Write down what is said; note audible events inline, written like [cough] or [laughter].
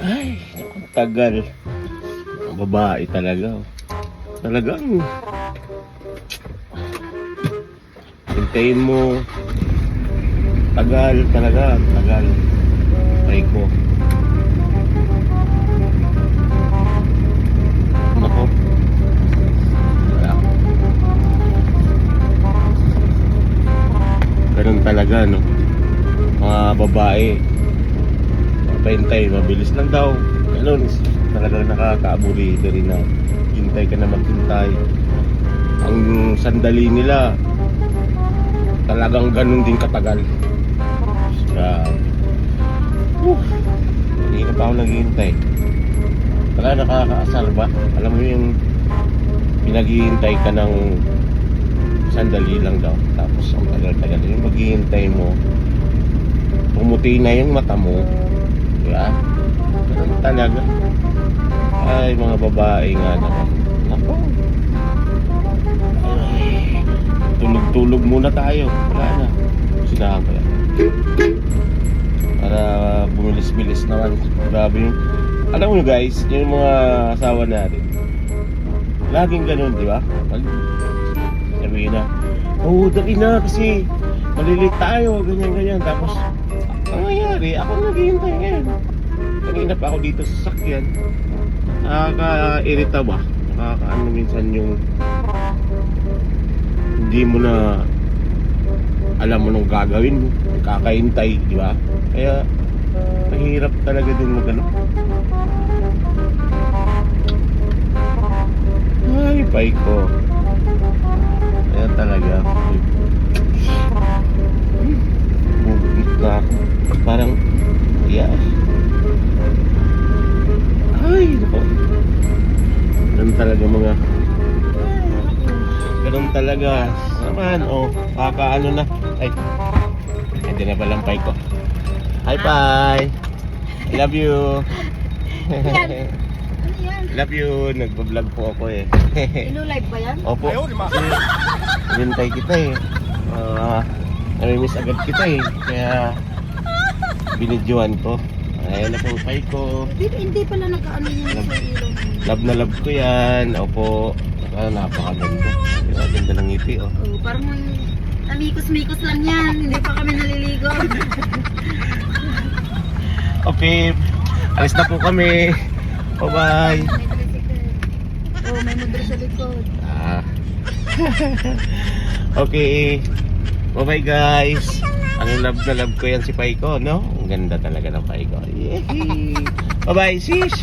Ay, tagal. Babae talaga. oh. Talagang. Hintayin mo. Tagal talaga tagal. Try ko. Nako. Talaga no? Mga babae pahintay mabilis lang daw. Ganun talagang nakakaaburido rin na hintay ka na maghintay. Ang sandali nila talagang ganun din katagal. Kaya uh, hindi na pa ako naghihintay? Talaga nakakaasar ba? Alam mo yung pinaghihintay ka ng sandali lang daw. Tapos ang tagal-tagal. Yung maghihintay mo pumuti na yung mata mo diba talaga. Ay mga babae nga naman. Ako tulog-tulog muna tayo. Wala na. Sinahan ko yan. Para bumilis-bilis naman. Grabe yung alam mo guys yung mga asawa natin. Laging ganun di ba? Pag sabihin na oo dali na kasi malilit tayo. Ganyan ganyan. Tapos nangyari ako naghihintay ngayon. Kanina pa ako dito sa sakyan nakaka-irita ba nakakaano minsan yung hindi mo na alam mo nung gagawin mo. Kakahintay di ba? Kaya mahirap talaga din mag ano? Ay pay ko talaga mga ganun talaga naman oh kakaano na ay hindi na palang pay ko hi pay I love you Ano love you nagbablog po ako eh Ino-live ba yan? Opo. Kasi Hintay kita eh. Ah, namimiss agad kita eh. Kaya binidyoan ko. Ayan na po pay ko. Hindi, hindi pala nag-ano yung sa ilong. Love na love ko yan. Opo. Ah, napakaganda. Diba, ganda ng ngiti oh. Oh, parang namikos-mikos lang yan. Hindi pa kami naliligo. [laughs] Okay. Alis na po kami. Bye-bye. Oh, may motor sa likod. Ah. [laughs] okay. Bye-bye guys. Ang love na love ko yan si Paiko, no? Ang ganda talaga ng Paiko. Yay! Bye-bye, sis!